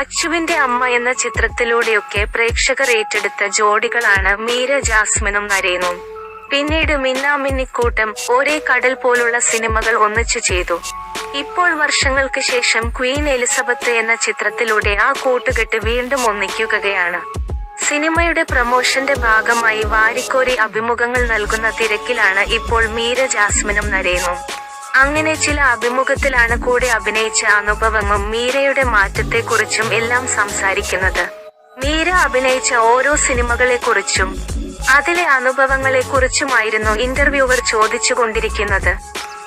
അച്ചുവിന്റെ അമ്മ എന്ന ചിത്രത്തിലൂടെയൊക്കെ പ്രേക്ഷകർ ഏറ്റെടുത്ത ജോഡികളാണ് മീര ജാസ്മിനും നരേനും. പിന്നീട് മിന്നാമിന്നിക്കൂട്ടം ഒരേ കടൽ പോലുള്ള സിനിമകൾ ഒന്നിച്ചു ചെയ്തു. ഇപ്പോൾ വർഷങ്ങൾക്ക് ശേഷം ക്വീൻ എലിസബത്ത് എന്ന ചിത്രത്തിലൂടെ ആ കൂട്ടുകെട്ട് വീണ്ടും ഒന്നിക്കുകയാണ്. സിനിമയുടെ പ്രമോഷന്റെ ഭാഗമായി വാരിക്കോരി അഭിമുഖങ്ങൾ നൽകുന്ന തിരക്കിലാണ് ഇപ്പോൾ മീര ജാസ്മിനും നരേനും. അങ്ങനെ ചില അഭിമുഖത്തിലാണ് കൂടെ അഭിനയിച്ച അനുഭവവും മീരയുടെ മാറ്റത്തെക്കുറിച്ചും എല്ലാം സംസാരിക്കുന്നത്. മീര അഭിനയിച്ച ഓരോ സിനിമകളെക്കുറിച്ചും അതിലെ അനുഭവങ്ങളെക്കുറിച്ചുമായിരുന്നു ഇന്റർവ്യൂവർ ചോദിച്ചുകൊണ്ടിരിക്കുന്നത്.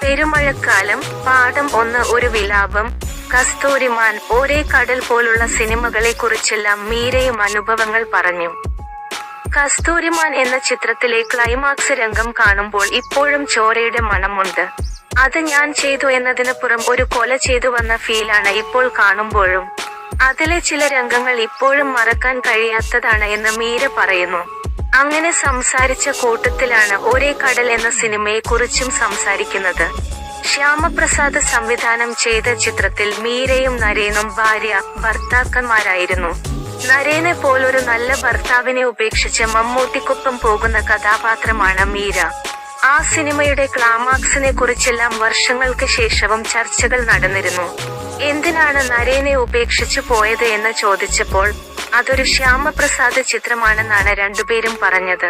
പെരുമഴക്കാലം പാഠം ഒന്ന് ഒരു വിലാപം കസ്തൂരിമാൻ ഒരേ കടൽ പോലുള്ള സിനിമകളെക്കുറിച്ചെല്ലാം മീരയും അനുഭവങ്ങൾ പറഞ്ഞു. കസ്തൂരിമാൻ എന്ന ചിത്രത്തിലെ ക്ലൈമാക്സ് രംഗം കാണുമ്പോൾ ഇപ്പോഴും ചോരയുടെ മണമുണ്ട്. അത് ഞാൻ ചെയ്തു എന്നതിന് പുറം ഒരു കൊല ചെയ്തു വന്ന ഫീലാണ് ഇപ്പോൾ കാണുമ്പോഴും. അതിലെ ചില രംഗങ്ങൾ ഇപ്പോഴും മറക്കാൻ കഴിയാത്തതാണ് എന്ന് മീര പറയുന്നു. അങ്ങനെ സംസാരിച്ച കൂട്ടത്തിലാണ് ഒരേ കടൽ എന്ന സിനിമയെ കുറിച്ചും സംസാരിക്കുന്നത്. ശ്യാമപ്രസാദ് സംവിധാനം ചെയ്ത ചിത്രത്തിൽ മീരയും നരേനും ഭാര്യ ഭർത്താക്കന്മാരായിരുന്നു. നരേനെ പോലൊരു നല്ല ഭർത്താവിനെ ഉപേക്ഷിച്ച് മമ്മൂട്ടിക്കൊപ്പം പോകുന്ന കഥാപാത്രമാണ് മീര. ആ സിനിമയുടെ ക്ലാമാക്സിനെ കുറിച്ചെല്ലാം വർഷങ്ങൾക്ക് ശേഷവും ചർച്ചകൾ നടന്നിരുന്നു. എന്തിനാണ് നരേനെ ഉപേക്ഷിച്ചു പോയത് എന്ന് ചോദിച്ചപ്പോൾ അതൊരു ശ്യാമപ്രസാദ് ചിത്രമാണെന്നാണ് രണ്ടുപേരും പറഞ്ഞത്.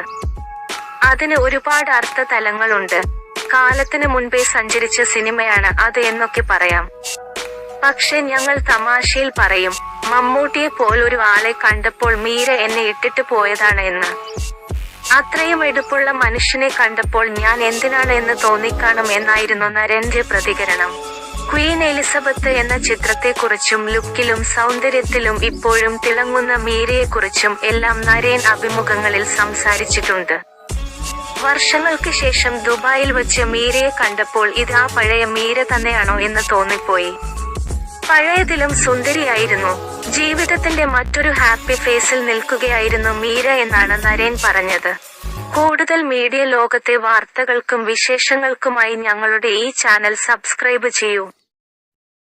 അതിന് ഒരുപാട് അർത്ഥ തലങ്ങളുണ്ട് കാലത്തിന് മുൻപേ സഞ്ചരിച്ച സിനിമയാണ് അത് എന്നൊക്കെ പറയാം. പക്ഷെ ഞങ്ങൾ തമാശയിൽ പറയും മമ്മൂട്ടിയെ പോലൊരു ആളെ കണ്ടപ്പോൾ മീര എന്നെ ഇട്ടിട്ട് പോയതാണ് എന്ന്. അത്രയും എടുപ്പുള്ള മനുഷ്യനെ കണ്ടപ്പോൾ ഞാൻ എന്തിനാണ് എന്ന് തോന്നിക്കാണും എന്നായിരുന്നു നരന്റെ പ്രതികരണം. ക്വീൻ എലിസബത്ത് എന്ന ചിത്രത്തെക്കുറിച്ചും ലുക്കിലും സൗന്ദര്യത്തിലും ഇപ്പോഴും തിളങ്ങുന്ന മീരയെക്കുറിച്ചും എല്ലാം നരേൻ അഭിമുഖങ്ങളിൽ സംസാരിച്ചിട്ടുണ്ട്. വർഷങ്ങൾക്ക് ശേഷം ദുബായിൽ വെച്ച് മീരയെ കണ്ടപ്പോൾ ഇത് ആ പഴയ മീര തന്നെയാണോ എന്ന് തോന്നിപ്പോയി. പഴയതിലും സുന്ദരിയായിരുന്നു. ജീവിതത്തിന്റെ മറ്റൊരു ഹാപ്പി ഫേസിൽ നിൽക്കുകയായിരുന്നു മീര എന്നാണ് നരേൻ പറഞ്ഞത്. കൂടുതൽ മീഡിയ ലോകത്തെ വാർത്തകൾക്കും വിശേഷങ്ങൾക്കുമായി ഞങ്ങളുടെ ഈ ചാനൽ സബ്സ്ക്രൈബ് ചെയ്യൂ.